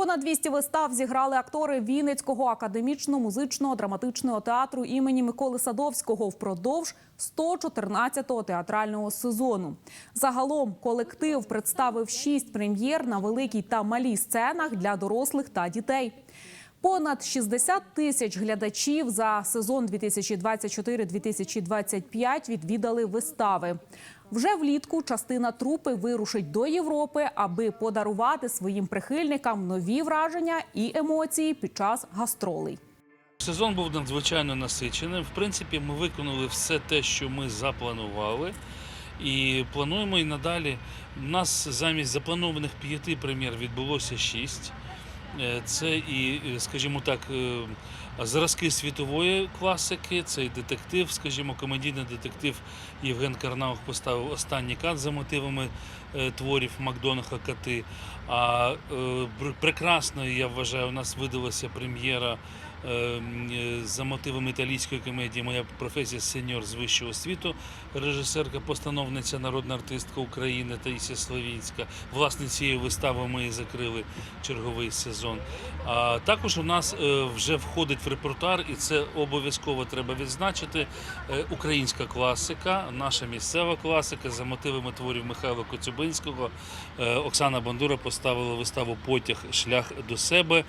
Понад 200 вистав зіграли актори Вінницького академічно-музичного драматичного театру імені Миколи Садовського впродовж 114-го театрального сезону. Загалом колектив представив шість прем'єр на великій та малій сценах для дорослих та дітей. Понад 60 тисяч глядачів за сезон 2024-2025 відвідали вистави. Вже влітку частина трупи вирушить до Європи, аби подарувати своїм прихильникам нові враження і емоції під час гастролей. Сезон був надзвичайно насиченим. В принципі, ми виконали все те, що ми запланували. І плануємо і надалі. У нас замість запланованих п'яти прем'єр відбулося шість. Е, Це і, е, скажімо так, е, зразки світової класики, це і детектив, скажімо, комедійний детектив Євген Карнаух поставив останній кат за мотивами творів Макдонаха Кати. А прекрасною, я вважаю, у нас видалася прем'єра за мотивами італійської комедії Моя професія сеньор з вищого світу, режисерка, постановниця, народна артистка України Таїсія Славінська. Власне, цією виставою ми закрили черговий сезон. А також у нас е, вже входить в репертуар, і це обов'язково треба відзначити. е, Українська класика, наша місцева класика за мотивами творів Михайла Коцюбинського. Е, Оксана Бандура поставила виставу Потяг шлях до себе.